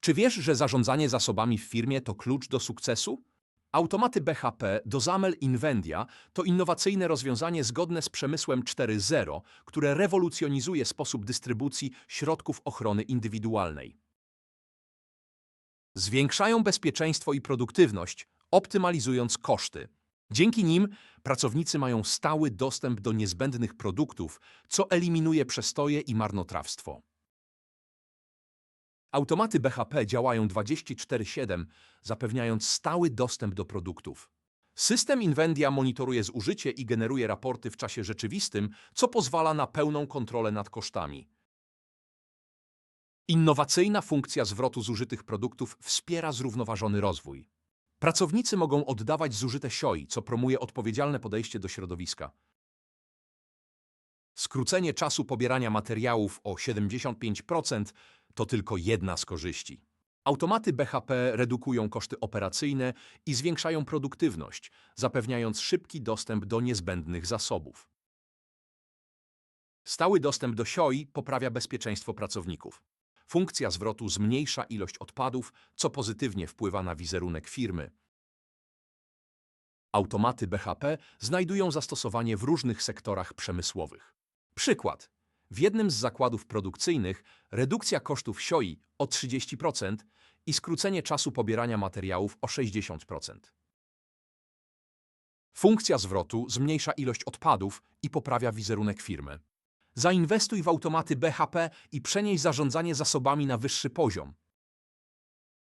Czy wiesz, że zarządzanie zasobami w firmie to klucz do sukcesu? Automaty BHP Dozamel Invendia to innowacyjne rozwiązanie zgodne z przemysłem 4.0, które rewolucjonizuje sposób dystrybucji środków ochrony indywidualnej. Zwiększają bezpieczeństwo i produktywność, optymalizując koszty. Dzięki nim pracownicy mają stały dostęp do niezbędnych produktów, co eliminuje przestoje i marnotrawstwo. Automaty BHP działają 24/7, zapewniając stały dostęp do produktów. System Invendia monitoruje zużycie i generuje raporty w czasie rzeczywistym, co pozwala na pełną kontrolę nad kosztami. Innowacyjna funkcja zwrotu zużytych produktów wspiera zrównoważony rozwój. Pracownicy mogą oddawać zużyte sioi, co promuje odpowiedzialne podejście do środowiska. Skrócenie czasu pobierania materiałów o 75% to tylko jedna z korzyści. Automaty BHP redukują koszty operacyjne i zwiększają produktywność, zapewniając szybki dostęp do niezbędnych zasobów. Stały dostęp do sioi poprawia bezpieczeństwo pracowników. Funkcja zwrotu zmniejsza ilość odpadów, co pozytywnie wpływa na wizerunek firmy. Automaty BHP znajdują zastosowanie w różnych sektorach przemysłowych. Przykład. W jednym z zakładów produkcyjnych redukcja kosztów sioi o 30% i skrócenie czasu pobierania materiałów o 60%. Funkcja zwrotu zmniejsza ilość odpadów i poprawia wizerunek firmy. Zainwestuj w automaty BHP i przenieś zarządzanie zasobami na wyższy poziom.